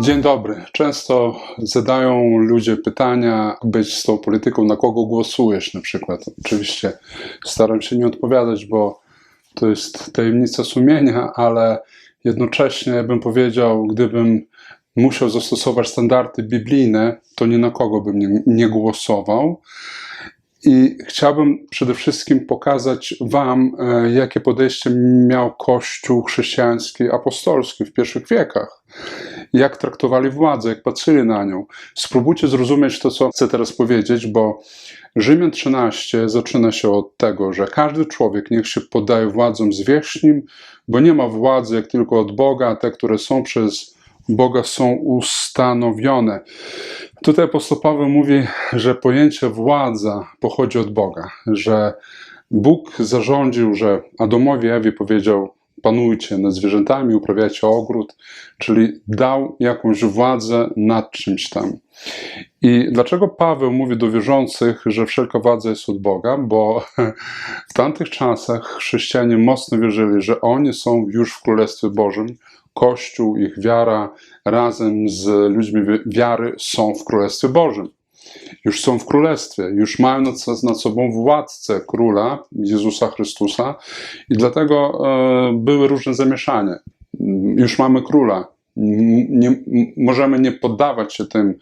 Dzień dobry. Często zadają ludzie pytania, być z tą polityką, na kogo głosujesz na przykład. Oczywiście staram się nie odpowiadać, bo to jest tajemnica sumienia, ale jednocześnie bym powiedział, gdybym musiał zastosować standardy biblijne, to ni na kogo bym nie, nie głosował. I chciałbym przede wszystkim pokazać Wam, e, jakie podejście miał Kościół chrześcijański apostolski w pierwszych wiekach. Jak traktowali władzę, jak patrzyli na nią. Spróbujcie zrozumieć to, co chcę teraz powiedzieć, bo Rzymian 13 zaczyna się od tego, że każdy człowiek niech się podaje władzom zwierzchnim, bo nie ma władzy jak tylko od Boga, a te, które są przez Boga są ustanowione. Tutaj apostoł Paweł mówi, że pojęcie władza pochodzi od Boga, że Bóg zarządził, że Adamowi Ewie powiedział panujcie nad zwierzętami, uprawiajcie ogród, czyli dał jakąś władzę nad czymś tam. I dlaczego Paweł mówi do wierzących, że wszelka władza jest od Boga? Bo w tamtych czasach chrześcijanie mocno wierzyli, że oni są już w Królestwie Bożym, Kościół, ich wiara razem z ludźmi wiary są w Królestwie Bożym. Już są w Królestwie, już mają nad, nad sobą władcę króla Jezusa Chrystusa i dlatego e, były różne zamieszanie. Już mamy króla. Nie, możemy nie poddawać się tym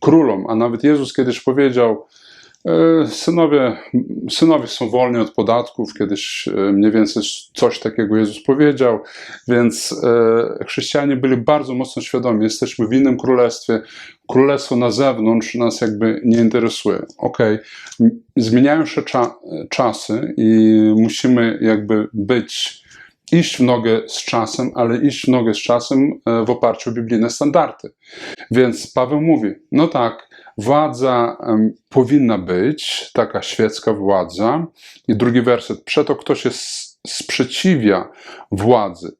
królom, a nawet Jezus kiedyś powiedział, synowie, synowie są wolni od podatków, kiedyś e, mniej więcej coś takiego Jezus powiedział, więc e, chrześcijanie byli bardzo mocno świadomi, jesteśmy w innym królestwie, królestwo na zewnątrz nas jakby nie interesuje. Ok, zmieniają się cza czasy i musimy jakby być iść w nogę z czasem, ale iść w nogę z czasem w oparciu o biblijne standardy. Więc Paweł mówi, no tak, Władza powinna być, taka świecka władza. I drugi werset. Przeto kto się sprzeciwia władzy,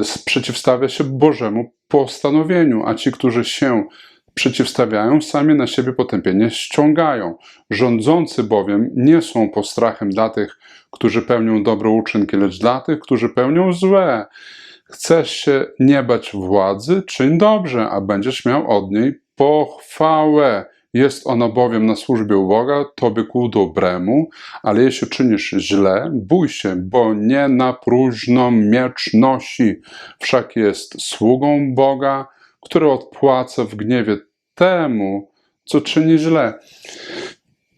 y, sprzeciwstawia się Bożemu postanowieniu, a ci, którzy się przeciwstawiają, sami na siebie potępienie ściągają. Rządzący bowiem nie są postrachem dla tych, którzy pełnią dobre uczynki, lecz dla tych, którzy pełnią złe. Chcesz się nie bać władzy, czyń dobrze, a będziesz miał od niej pochwałę. Jest ona bowiem na służbie u Boga, tobie ku dobremu, ale jeśli czynisz źle, bój się, bo nie na próżną miecz nosi, wszak jest sługą Boga, który odpłaca w gniewie temu, co czyni źle.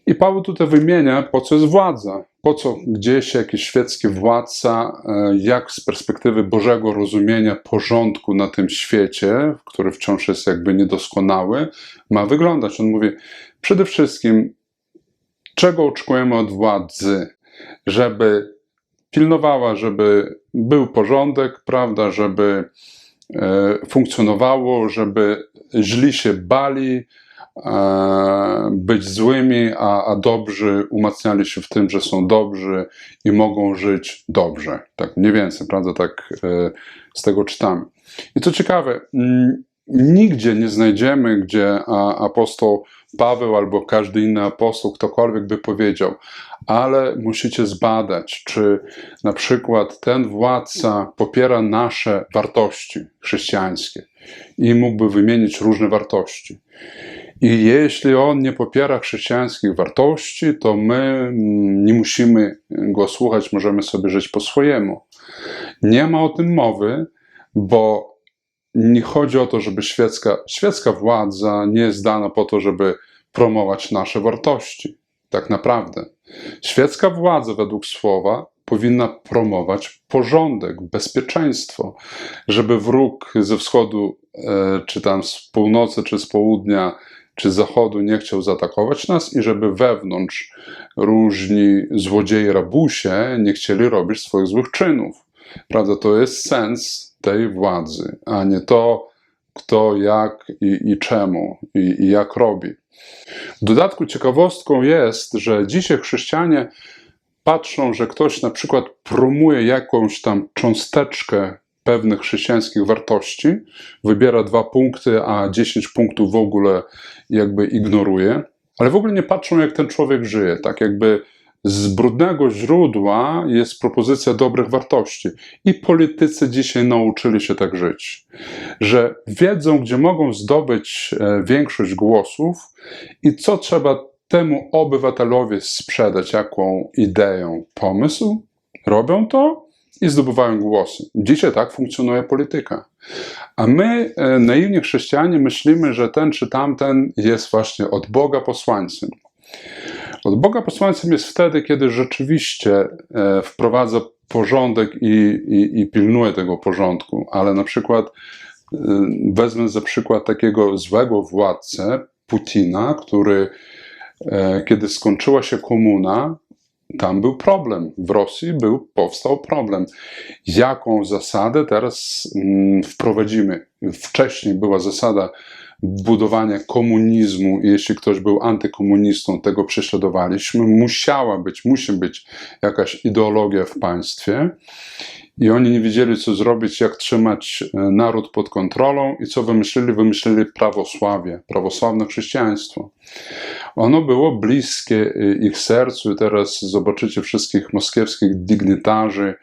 I Paweł tutaj wymienia, po co jest władza, po co gdzieś jakiś świecki władca, e, jak z perspektywy Bożego rozumienia porządku na tym świecie, który wciąż jest jakby niedoskonały, ma wyglądać. On mówi, przede wszystkim, czego oczekujemy od władzy? Żeby pilnowała, żeby był porządek, prawda, żeby e, funkcjonowało, żeby źli się bali, być złymi, a, a dobrzy umacniali się w tym, że są dobrzy i mogą żyć dobrze. Tak mniej więcej, prawda? Tak e, z tego czytamy. I co ciekawe, nigdzie nie znajdziemy, gdzie apostoł Paweł albo każdy inny apostoł, ktokolwiek by powiedział, ale musicie zbadać, czy na przykład ten władca popiera nasze wartości chrześcijańskie i mógłby wymienić różne wartości. I jeśli on nie popiera chrześcijańskich wartości, to my mm, nie musimy go słuchać, możemy sobie żyć po swojemu. Nie ma o tym mowy, bo nie chodzi o to, żeby świecka, świecka władza nie jest dana po to, żeby promować nasze wartości. Tak naprawdę. Świecka władza według słowa powinna promować porządek, bezpieczeństwo, żeby wróg ze wschodu, e, czy tam z północy, czy z południa czy Zachodu nie chciał zaatakować nas i żeby wewnątrz różni złodzieje rabusie nie chcieli robić swoich złych czynów. Prawda? To jest sens tej władzy, a nie to, kto, jak i, i czemu i, i jak robi. W dodatku ciekawostką jest, że dzisiaj chrześcijanie patrzą, że ktoś na przykład promuje jakąś tam cząsteczkę pewnych chrześcijańskich wartości, wybiera dwa punkty, a dziesięć punktów w ogóle jakby ignoruje, ale w ogóle nie patrzą, jak ten człowiek żyje, tak jakby z brudnego źródła jest propozycja dobrych wartości. I politycy dzisiaj nauczyli się tak żyć, że wiedzą, gdzie mogą zdobyć e, większość głosów i co trzeba temu obywatelowi sprzedać, jaką ideę, pomysł. Robią to i zdobywają głosy. Dzisiaj tak funkcjonuje polityka. A my, e, naiwni chrześcijanie, myślimy, że ten czy tamten jest właśnie od Boga posłańcem. Od Boga posłańcem jest wtedy, kiedy rzeczywiście e, wprowadza porządek i, i, i pilnuje tego porządku, ale na przykład e, wezmę za przykład takiego złego władcę, Putina, który kiedy skończyła się komuna, tam był problem. W Rosji był, powstał problem. Jaką zasadę teraz mm, wprowadzimy? Wcześniej była zasada budowania komunizmu jeśli ktoś był antykomunistą, tego prześladowaliśmy. Musiała być, musi być jakaś ideologia w państwie. I oni nie wiedzieli, co zrobić, jak trzymać e, naród pod kontrolą i co wymyślili? Wymyślili prawosławie, prawosławne chrześcijaństwo. Ono było bliskie e, ich sercu i teraz zobaczycie wszystkich moskiewskich dygnitarzy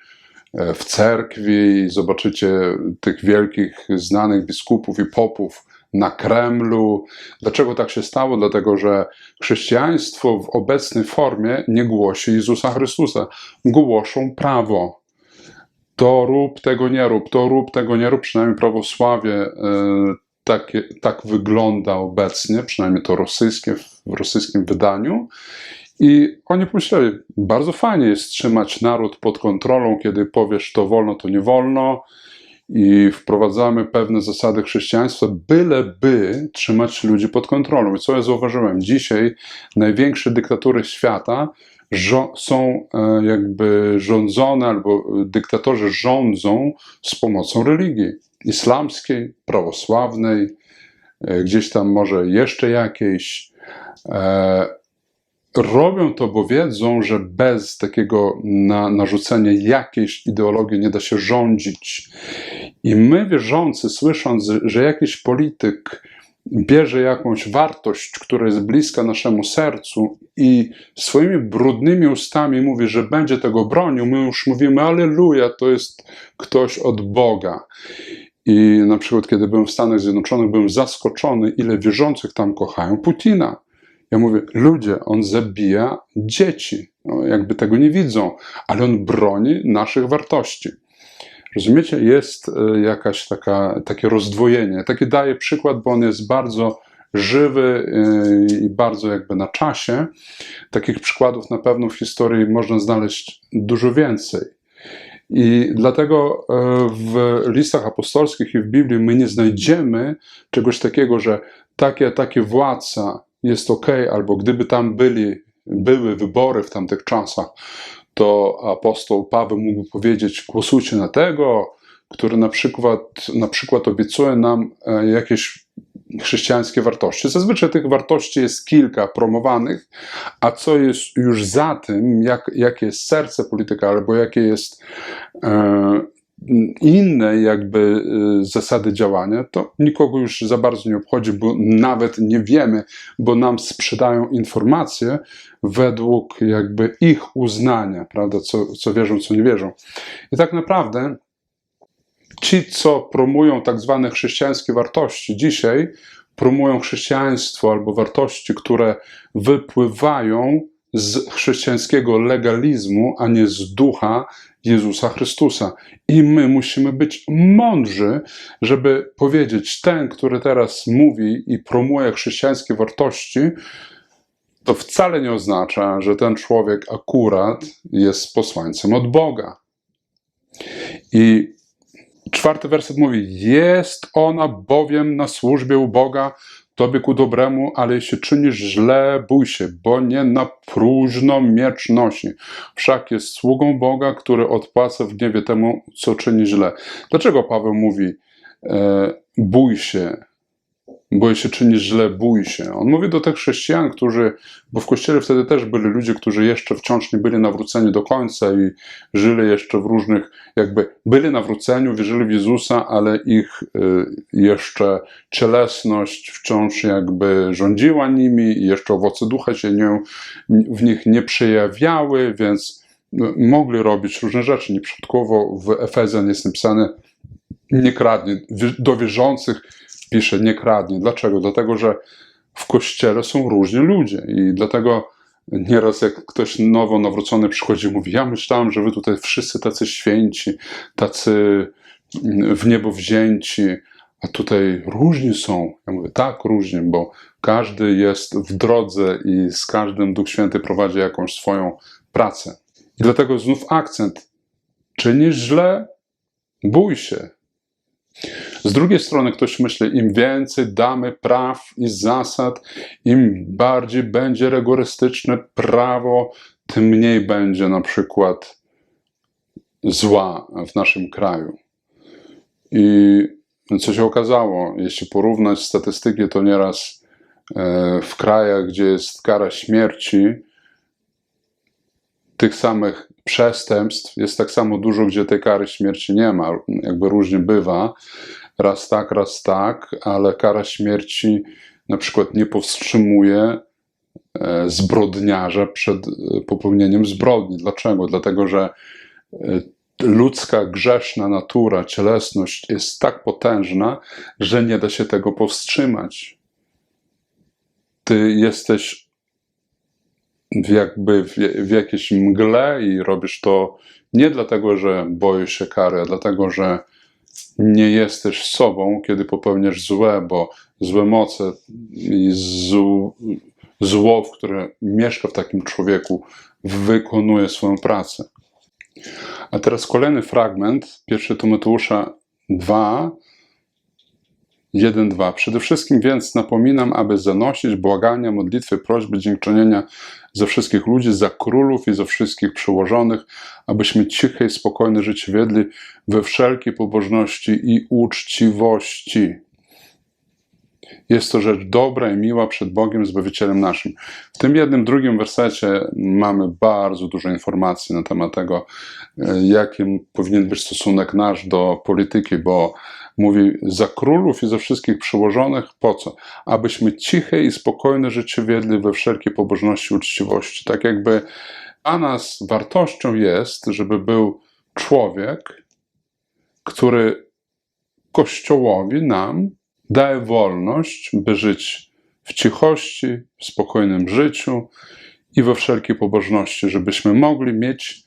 e, w cerkwi, zobaczycie tych wielkich, znanych biskupów i popów na Kremlu. Dlaczego tak się stało? Dlatego, że chrześcijaństwo w obecnej formie nie głosi Jezusa Chrystusa. Głoszą prawo to rób, tego nie rób, to rób, tego nie rób, przynajmniej prawosławie tak, tak wygląda obecnie, przynajmniej to rosyjskie, w rosyjskim wydaniu. I oni pomyśleli, bardzo fajnie jest trzymać naród pod kontrolą, kiedy powiesz to wolno, to nie wolno i wprowadzamy pewne zasady chrześcijaństwa, byleby trzymać ludzi pod kontrolą. I co ja zauważyłem? Dzisiaj największe dyktatury świata są e, jakby rządzone, albo dyktatorzy rządzą z pomocą religii islamskiej, prawosławnej, e, gdzieś tam może jeszcze jakiejś. E, robią to, bo wiedzą, że bez takiego na, narzucenia jakiejś ideologii nie da się rządzić. I my, wierzący, słysząc, że jakiś polityk bierze jakąś wartość, która jest bliska naszemu sercu i swoimi brudnymi ustami mówi, że będzie tego bronił, my już mówimy, aleluja, to jest ktoś od Boga. I na przykład, kiedy byłem w Stanach Zjednoczonych, byłem zaskoczony, ile wierzących tam kochają Putina. Ja mówię, ludzie, on zabija dzieci. No, jakby tego nie widzą, ale on broni naszych wartości. Rozumiecie, jest e, jakaś taka, takie rozdwojenie. Taki daję przykład, bo on jest bardzo żywy e, i bardzo jakby na czasie. Takich przykładów na pewno w historii można znaleźć dużo więcej. I dlatego e, w listach apostolskich i w Biblii my nie znajdziemy czegoś takiego, że takie, takie władca jest ok, albo gdyby tam byli, były wybory w tamtych czasach, to apostoł Paweł mógł powiedzieć: głosujcie na tego, który na przykład, na przykład obiecuje nam e, jakieś chrześcijańskie wartości. Zazwyczaj tych wartości jest kilka promowanych, a co jest już za tym, jak, jakie jest serce polityka, albo jakie jest e, inne jakby y, zasady działania, to nikogo już za bardzo nie obchodzi, bo nawet nie wiemy, bo nam sprzedają informacje według jakby ich uznania, prawda, co, co wierzą, co nie wierzą. I tak naprawdę ci, co promują tak zwane chrześcijańskie wartości, dzisiaj promują chrześcijaństwo albo wartości, które wypływają z chrześcijańskiego legalizmu, a nie z ducha Jezusa Chrystusa. I my musimy być mądrzy, żeby powiedzieć, ten, który teraz mówi i promuje chrześcijańskie wartości, to wcale nie oznacza, że ten człowiek akurat jest posłańcem od Boga. I czwarty werset mówi: Jest ona bowiem na służbie u Boga, Tobie ku dobremu, ale jeśli czynisz źle, bój się, bo nie na próżno miecz nosi. Wszak jest sługą Boga, który odpłaca w gniewie temu, co czyni źle. Dlaczego Paweł mówi, e, bój się? Bo jeśli czynisz źle, bój się. On mówi do tych chrześcijan, którzy, bo w kościele wtedy też byli ludzie, którzy jeszcze wciąż nie byli nawróceni do końca i żyli jeszcze w różnych, jakby byli nawróceni, wierzyli w Jezusa, ale ich y, jeszcze cielesność wciąż jakby rządziła nimi i jeszcze owoce ducha się nie, w nich nie przejawiały, więc no, mogli robić różne rzeczy. Nieprzypadkowo w Efezjan jest napisane nie kradnie. Do wierzących pisze nie kradnie. Dlaczego? Dlatego, że w kościele są różni ludzie i dlatego nieraz jak ktoś nowo nawrócony przychodzi i mówi, ja myślałem, że wy tutaj wszyscy tacy święci, tacy w niebo wzięci, a tutaj różni są. Ja mówię, tak, różni, bo każdy jest w drodze i z każdym Duch Święty prowadzi jakąś swoją pracę. I dlatego znów akcent. Czynisz źle? Bój się. Z drugiej strony ktoś myśli, im więcej damy praw i zasad, im bardziej będzie rygorystyczne prawo, tym mniej będzie na przykład zła w naszym kraju. I co się okazało, jeśli porównać statystyki, to nieraz e, w krajach, gdzie jest kara śmierci, tych samych przestępstw jest tak samo dużo, gdzie tej kary śmierci nie ma. Jakby różnie bywa. Raz tak, raz tak, ale kara śmierci na przykład nie powstrzymuje e, zbrodniarza przed e, popełnieniem zbrodni. Dlaczego? Dlatego, że e, ludzka grzeszna natura, cielesność jest tak potężna, że nie da się tego powstrzymać. Ty jesteś jakby w, w jakiejś mgle i robisz to nie dlatego, że boisz się kary, a dlatego, że nie jesteś sobą, kiedy popełniasz złe, bo złe moce i zł, zło, które mieszka w takim człowieku, wykonuje swoją pracę. A teraz kolejny fragment, pierwszy Tymoteusza 2, 1-2. Przede wszystkim więc napominam, aby zanosić błagania, modlitwy, prośby, dziękczynienia za wszystkich ludzi, za królów i za wszystkich przełożonych, abyśmy ciche i spokojne życie wiedli we wszelkiej pobożności i uczciwości. Jest to rzecz dobra i miła przed Bogiem, Zbawicielem naszym. W tym jednym, drugim wersecie mamy bardzo dużo informacji na temat tego, e, jakim powinien być stosunek nasz do polityki, bo Mówi za królów i za wszystkich przełożonych, po co? Abyśmy ciche i spokojne życie wiedli we wszelkiej pobożności i uczciwości. Tak jakby a nas wartością jest, żeby był człowiek, który Kościołowi nam daje wolność, by żyć w cichości, w spokojnym życiu i we wszelkiej pobożności, żebyśmy mogli mieć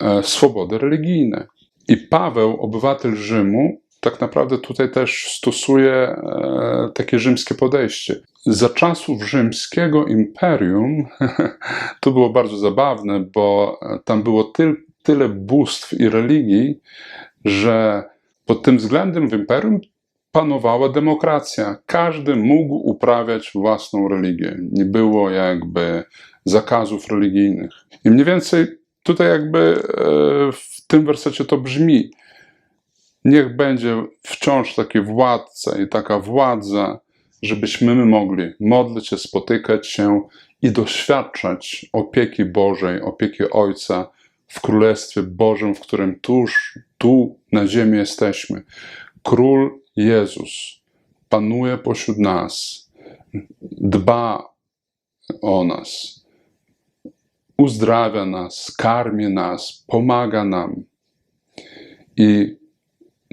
e, swobody religijne. I Paweł, obywatel Rzymu, tak naprawdę tutaj też stosuje e, takie rzymskie podejście. Za czasów rzymskiego imperium to było bardzo zabawne, bo tam było tyl, tyle bóstw i religii, że pod tym względem w imperium panowała demokracja. Każdy mógł uprawiać własną religię. Nie było jakby zakazów religijnych. I mniej więcej tutaj jakby e, tym wersecie to brzmi. Niech będzie wciąż taki władca i taka władza, żebyśmy my mogli modlić się, spotykać się i doświadczać opieki Bożej, opieki Ojca w Królestwie Bożym, w którym tuż tu na ziemi jesteśmy. Król Jezus panuje pośród nas, dba o nas, uzdrawia nas, karmi nas, pomaga nam. I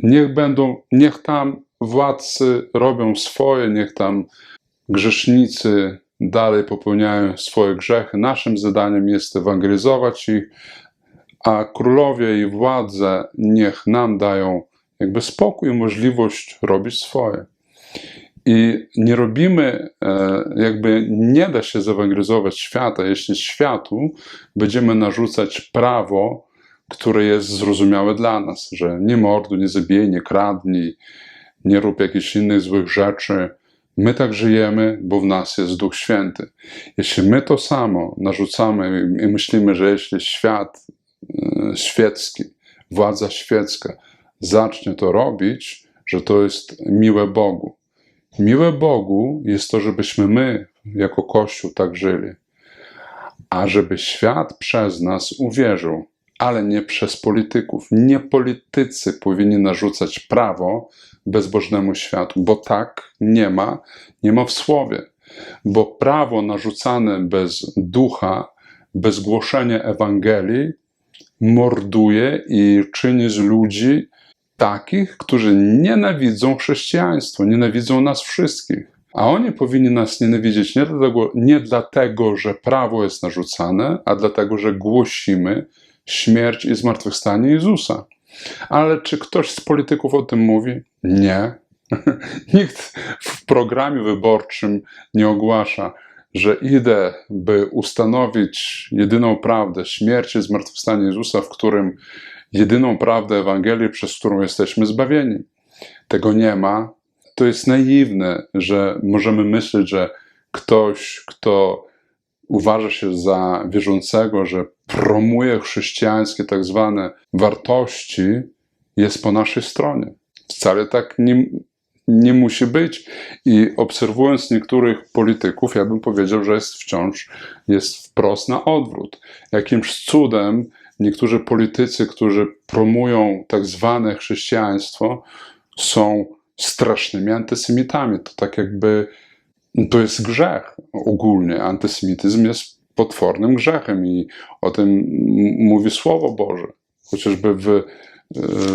niech będą, niech tam władcy robią swoje, niech tam grzesznicy dalej popełniają swoje grzechy. Naszym zadaniem jest ewangelizować ich, a królowie i władze niech nam dają jakby spokój i możliwość robić swoje. I nie robimy, e, jakby nie da się zewangelizować świata, jeśli światu będziemy narzucać prawo, które jest zrozumiałe dla nas, że nie morduj, nie zabijaj, nie kradnij, nie rób jakichś innych złych rzeczy. My tak żyjemy, bo w nas jest Duch Święty. Jeśli my to samo narzucamy i myślimy, że jeśli świat e, świecki, władza świecka zacznie to robić, że to jest miłe Bogu, Miłe Bogu jest to, żebyśmy my, jako Kościół, tak żyli, a żeby świat przez nas uwierzył, ale nie przez polityków. Nie politycy powinni narzucać prawo bezbożnemu światu, bo tak nie ma, nie ma w słowie. Bo prawo narzucane bez ducha, bez głoszenia Ewangelii, morduje i czyni z ludzi takich, którzy nienawidzą chrześcijaństwa, nienawidzą nas wszystkich. A oni powinni nas nienawidzieć nie dlatego, nie dlatego, że prawo jest narzucane, a dlatego, że głosimy śmierć i zmartwychwstanie Jezusa. Ale czy ktoś z polityków o tym mówi? Nie. Nikt w programie wyborczym nie ogłasza, że idę, by ustanowić jedyną prawdę, śmierć i zmartwychwstanie Jezusa, w którym jedyną prawdę Ewangelii, przez którą jesteśmy zbawieni. Tego nie ma. To jest naiwne, że możemy myśleć, że ktoś, kto uważa się za wierzącego, że promuje chrześcijańskie tak zwane wartości, jest po naszej stronie. Wcale tak nie, nie musi być. I obserwując niektórych polityków, ja bym powiedział, że jest wciąż jest wprost na odwrót. Jakimś cudem niektórzy politycy, którzy promują tak zwane chrześcijaństwo, są strasznymi antysemitami. To tak jakby to jest grzech ogólnie. Antysemityzm jest potwornym grzechem i o tym mówi Słowo Boże. Chociażby w,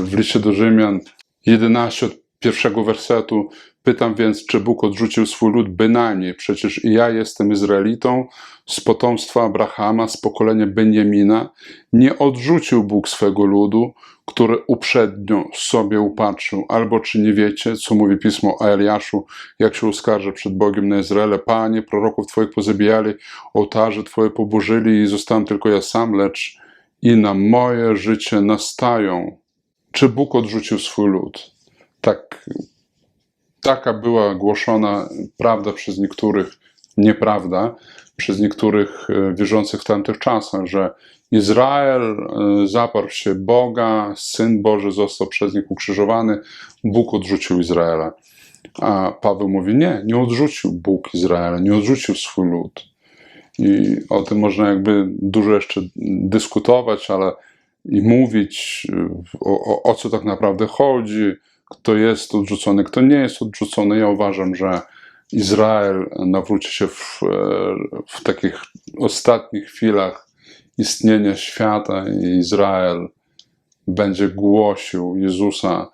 w liście do Rzymian 11 od pierwszego wersetu pytam więc, czy Bóg odrzucił swój lud? Bynajmniej, przecież ja jestem Izraelitą z potomstwa Abrahama, z pokolenia Benjamina. Nie odrzucił Bóg swego ludu, który uprzednio sobie upatrzył. Albo czy nie wiecie, co mówi Pismo o Eliaszu, jak się uskarża przed Bogiem na Izraele? Panie, proroków Twoich pozabijali, ołtarze Twoje poburzyli i zostałem tylko ja sam, lecz i na moje życie nastają. Czy Bóg odrzucił swój lud? Tak, taka była głoszona prawda przez niektórych, nieprawda, przez niektórych e, wierzących w tamtych czasach, że Izrael e, zaparł się Boga, Syn Boży został przez nich ukrzyżowany, Bóg odrzucił Izraela. A Paweł mówi, nie, nie odrzucił Bóg Izraela, nie odrzucił swój lud. I o tym można jakby dużo jeszcze dyskutować, ale i mówić, e, o, o, o co tak naprawdę chodzi, kto jest odrzucony, kto nie jest odrzucony. Ja uważam, że Izrael nawróci się w, e, w takich ostatnich chwilach istnienia świata i Izrael będzie głosił Jezusa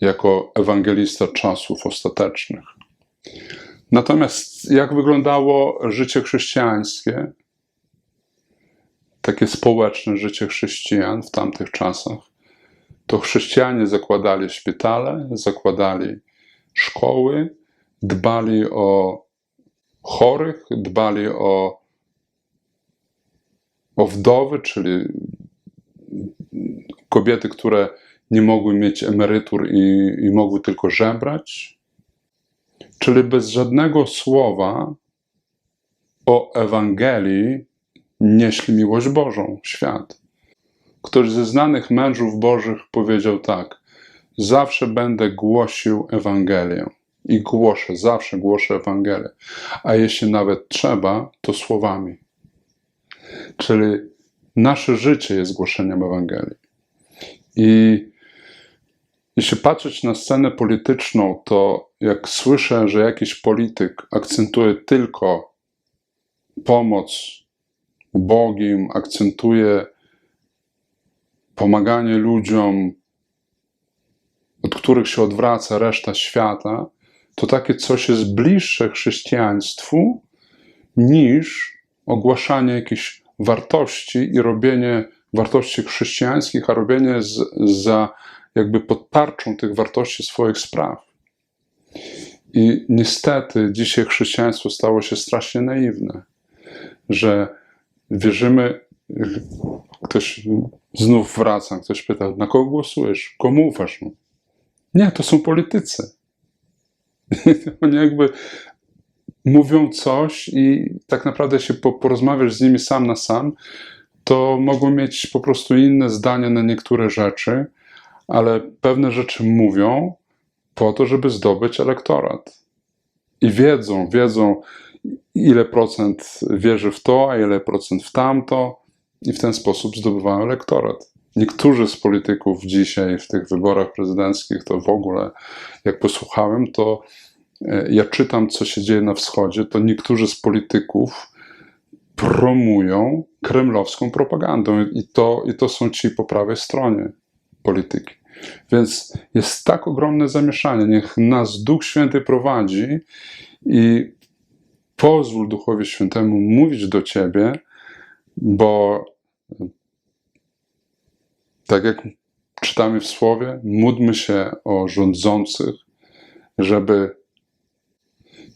jako ewangelista czasów ostatecznych. Natomiast jak wyglądało życie chrześcijańskie, takie społeczne życie chrześcijan w tamtych czasach? To chrześcijanie zakładali szpitale, zakładali szkoły, dbali o chorych, dbali o, o wdowy, czyli kobiety, które nie mogły mieć emerytur i, i mogły tylko żebrać. Czyli bez żadnego słowa o Ewangelii nieśli miłość Bożą świat. Ktoś ze znanych mężów Bożych powiedział tak: Zawsze będę głosił Ewangelię i głoszę, zawsze głoszę Ewangelię, a jeśli nawet trzeba, to słowami. Czyli nasze życie jest głoszeniem Ewangelii. I jeśli patrzeć na scenę polityczną, to jak słyszę, że jakiś polityk akcentuje tylko pomoc ubogim, akcentuje pomaganie ludziom, od których się odwraca reszta świata, to takie coś jest bliższe chrześcijaństwu niż ogłaszanie jakichś wartości i robienie wartości chrześcijańskich, a robienie z, za jakby pod tarczą tych wartości swoich spraw. I niestety dzisiaj chrześcijaństwo stało się strasznie naiwne, że wierzymy, ktoś znów wraca, ktoś pyta, na kogo głosujesz, komu ufasz? Nie, to są politycy. Oni jakby mówią coś i tak naprawdę się porozmawiasz z nimi sam na sam, to mogą mieć po prostu inne zdania na niektóre rzeczy, ale pewne rzeczy mówią po to, żeby zdobyć elektorat. I wiedzą, wiedzą, ile procent wierzy w to, a ile procent w tamto, i w ten sposób zdobywają elektorat. Niektórzy z polityków dzisiaj w tych wyborach prezydenckich to w ogóle, jak posłuchałem, to e, ja czytam, co się dzieje na wschodzie, to niektórzy z polityków promują kremlowską propagandę i to, i to są ci po prawej stronie polityki. Więc jest tak ogromne zamieszanie. Niech nas Duch Święty prowadzi i pozwól Duchowi Świętemu mówić do ciebie, bo tak jak czytamy w Słowie, módlmy się o rządzących, żeby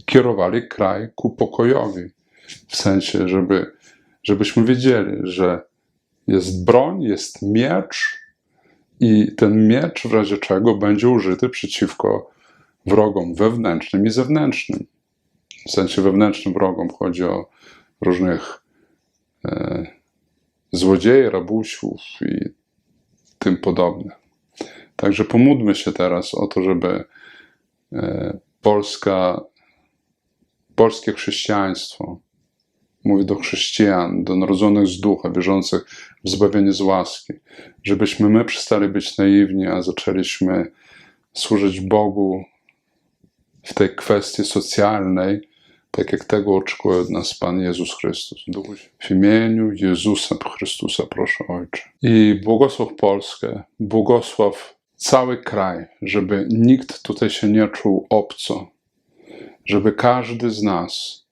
kierowali kraj ku pokojowi. W sensie, żeby, żebyśmy wiedzieli, że jest broń, jest miecz i ten miecz w razie czego będzie użyty przeciwko wrogom wewnętrznym i zewnętrznym. W sensie wewnętrznym wrogom chodzi o różnych złodziei, rabusiów i tym podobne. Także pomódlmy się teraz o to, żeby e, Polska, polskie chrześcijaństwo, mówię do chrześcijan, do narodzonych z ducha, wierzących w zbawienie z łaski, żebyśmy my przestali być naiwni, a zaczęliśmy służyć Bogu w tej kwestii socjalnej, tak jak tego oczekuje od nas Pan Jezus Chrystus. W imieniu Jezusa Chrystusa proszę Ojcze. I błogosław Polskę, błogosław cały kraj, żeby nikt tutaj się nie czuł obco, żeby każdy z nas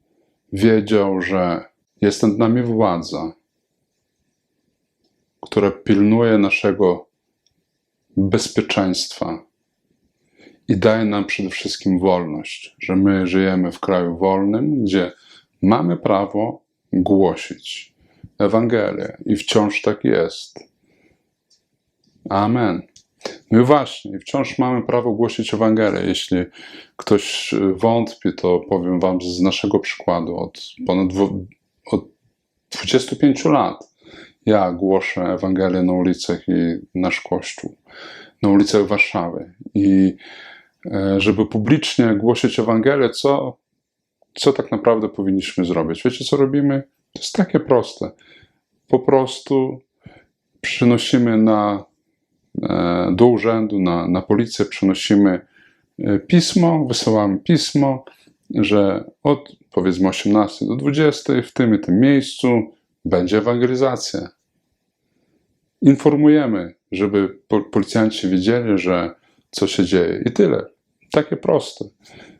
wiedział, że jest nad nami władza, która pilnuje naszego bezpieczeństwa i daje nam przede wszystkim wolność, że my żyjemy w kraju wolnym, gdzie mamy prawo głosić Ewangelię i wciąż tak jest. Amen. No i właśnie, wciąż mamy prawo głosić Ewangelię. Jeśli ktoś wątpi, to powiem Wam z naszego przykładu. Od ponad dwu, od 25 lat ja głoszę Ewangelię na ulicach i nasz kościół, na ulicach Warszawy. I żeby publicznie głosić Ewangelię, co, co tak naprawdę powinniśmy zrobić? Wiecie, co robimy? To jest takie proste. Po prostu przynosimy na, e, do urzędu, na, na policję, przynosimy e, pismo, wysyłamy pismo, że od powiedzmy 18 do 20 w tym i tym miejscu będzie ewangelizacja. Informujemy, żeby po- policjanci wiedzieli, że co się dzieje i tyle. Takie proste,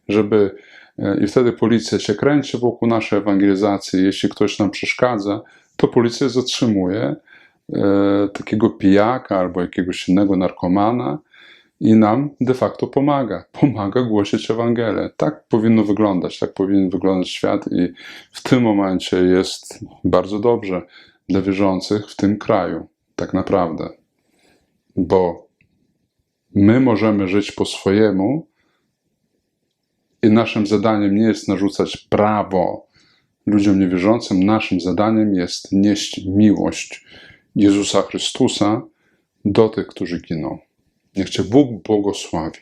żeby e, i wtedy policja się kręci wokół naszej ewangelizacji. Jeśli ktoś nam przeszkadza, to policja zatrzymuje e, takiego pijaka albo jakiegoś innego narkomana i nam de facto pomaga. Pomaga głosić Ewangelię. Tak powinno wyglądać, tak powinien wyglądać świat i w tym momencie jest bardzo dobrze dla wierzących w tym kraju, tak naprawdę. Bo my możemy żyć po swojemu i naszym zadaniem nie jest narzucać prawo ludziom niewierzącym, naszym zadaniem jest nieść miłość Jezusa Chrystusa do tych, którzy giną. Niech Cię Bóg błogosławi.